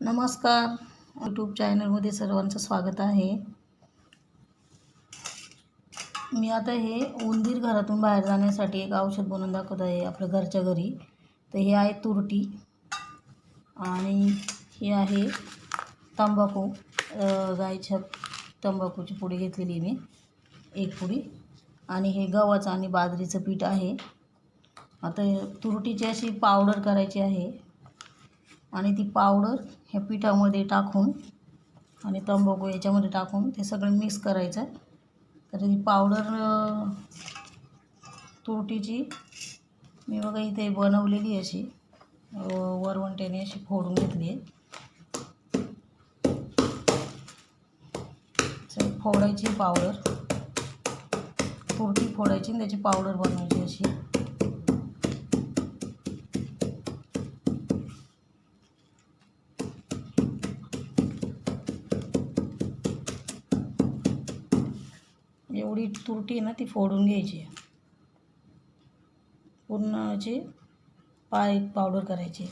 नमस्कार. यूट्यूब चॅनलमध्ये सर्वांचं स्वागत आहे. मी आता हे उंदीर घरातून बाहेर जाण्यासाठी एक औषध बनवून दाखवत आहे आपल्या घरच्या घरी. तर हे आहे तुरटी आणि हे आहे तंबाखू. गायच्या तंबाखूची पुडी घेतलेली मी. एक पुडी. आणि हे गव्हाचं आणि बाजरीचं पीठ आहे. आता तुरटीची अशी पावडर करायची आहे. आणि ती पावडर ह्या पिठामध्ये टाकून आणि तंबाखू याच्यामध्ये टाकून ते सगळं मिक्स करायचं. तर ही पावडर तुरटीची मी बघा इथे बनवलेली अशी. वरवंट्याने अशी फोडून घेतली आहे. तर फोडायची पावडर तुरटी फोडायची आणि त्याची पावडर बनवायची अशी. एवढी तुरटी आहे ना ती फोडून घ्यायची पूर्ण अशी पाय पावडर करायची.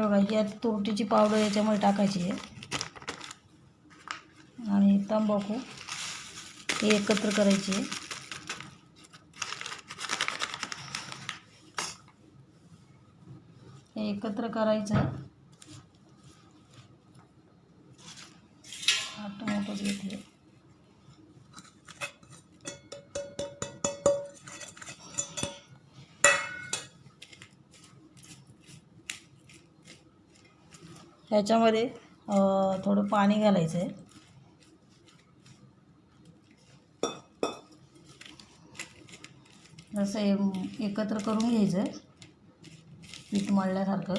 हे बघा ही आता तुरटीची पावडर याच्यामध्ये टाकायची आहे. आणि तंबाखू हे एकत्र करायची आहे. हे एकत्र करायचं आठ मोठंच घेतले. ह्याच्यामध्ये थोडं पाणी घालायचं आहे जसं एकत्र करून घ्यायचं. आहे पीठ मळल्यासारखं.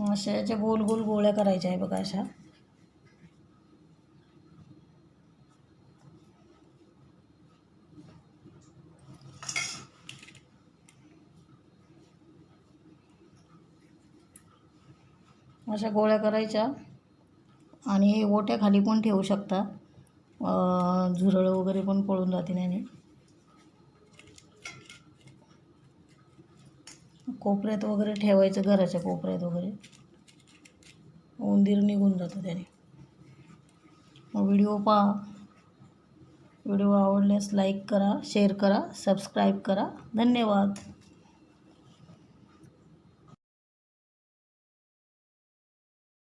अशा याच्या गोल गोल गोळ्या करायच्या आहे बघा अशा. अशा गोळ्या करायच्या. आणि हे ओट्याखाली पण ठेवू शकता. झुरळं झुरळ वगैरे पण पळून जाते नाही कोपऱ्यात वगैरे ठेवायचं घराच्या कोपऱ्यात वगैरे. उंदीर निघून जातो त्याने. मग व्हिडिओ पहा. व्हिडिओ आवडल्यास लाईक करा शेअर करा सबस्क्राईब करा. धन्यवाद.